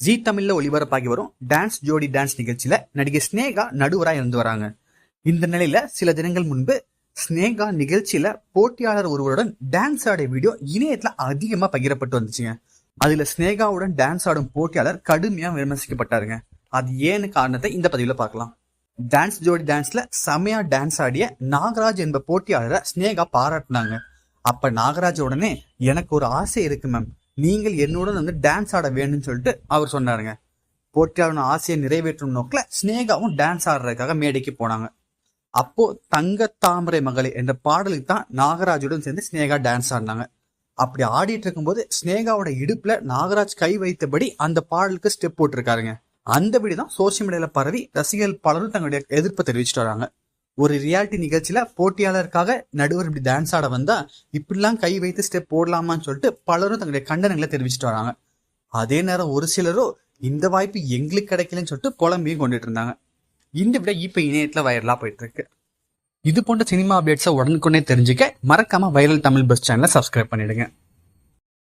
G தமிழ்ல ஒளிபரப்பாகி வரும் dance ஜோடி டான்ஸ் நிகழ்ச்சியில நடிகை ஸ்னேகா நடுவராக இருந்து வராங்க. இந்த நிலையில சில தினங்கள் முன்பு ஸ்னேகா நிகழ்ச்சியில போட்டியாளர் ஒருவருடன் டான்ஸ் ஆடிய வீடியோ இணையத்துல அதிகமா பகிரப்பட்டு வந்துச்சுங்க. அதுல ஸ்னேகாவுடன் டான்ஸ் ஆடும் போட்டியாளர் கடுமையா விமர்சிக்கப்பட்டாருங்க. அது ஏன்னு காரணத்தை இந்த பதிவுல பார்க்கலாம். டான்ஸ் ஜோடி டான்ஸ்ல செமையா டான்ஸ் ஆடிய நாகராஜ் என்ப போட்டியாளரை ஸ்னேகா பாராட்டினாங்க. அப்ப நாகராஜ் உடனே எனக்கு ஒரு ஆசை இருக்கு மேம். நீங்கள் என்னுடன் வந்து டான்ஸ் ஆட வேணும்னு சொல்லிட்டு அவர் சொன்னாருங்க. போட்டியாளர் ஆசையை நிறைவேற்றும் நோக்கில் ஸ்னேகாவும் டான்ஸ் ஆடுறதுக்காக மேடைக்கு போனாங்க. அப்போ தங்க தாமரை மகளே என்ற பாடலுக்கு தான் நாகராஜுடன் சேர்ந்து ஸ்னேகா டான்ஸ் ஆடினாங்க. அப்படி ஆடிட்டு இருக்கும்போது ஸ்னேகாவோட இடுப்புல நாகராஜ் கை வைத்தபடி அந்த பாடலுக்கு ஸ்டெப் போட்டிருக்காருங்க. அந்தபடி தான் சோசியல் மீடியால பரவி ரசிகர்கள் பலரும் தங்களுடைய எதிர்ப்பை தெரிவிச்சுட்டு வராங்க. ஒரு ரியாலிட்டி நிகழ்ச்சியில போட்டியாளருக்காக நடுவர் இப்படி டான்ஸ் ஆட வந்தா இப்படிலாம் கை வைத்து ஸ்டெப் போடலாமான்னு சொல்லிட்டு பலரும் தங்களுடைய கண்டனங்களை தெரிவிச்சிட்டு வராங்க. அதே நேரம் ஒரு சிலரோ இந்த வாய்ப்பு எங்களுக்கு கிடைக்கலன்னு சொல்லிட்டு புலம்பியும் கொண்டுட்டு இருந்தாங்க. இந்த விட இப்ப இணையத்துல வைரலா போயிட்டு இருக்கு. இது போன்ற சினிமா அப்டேட்ஸை உடனுக்குடனே தெரிஞ்சுக்க மறக்காம வைரல் தமிழ் பஸ் சேனலை சப்ஸ்கிரைப் பண்ணிடுங்க.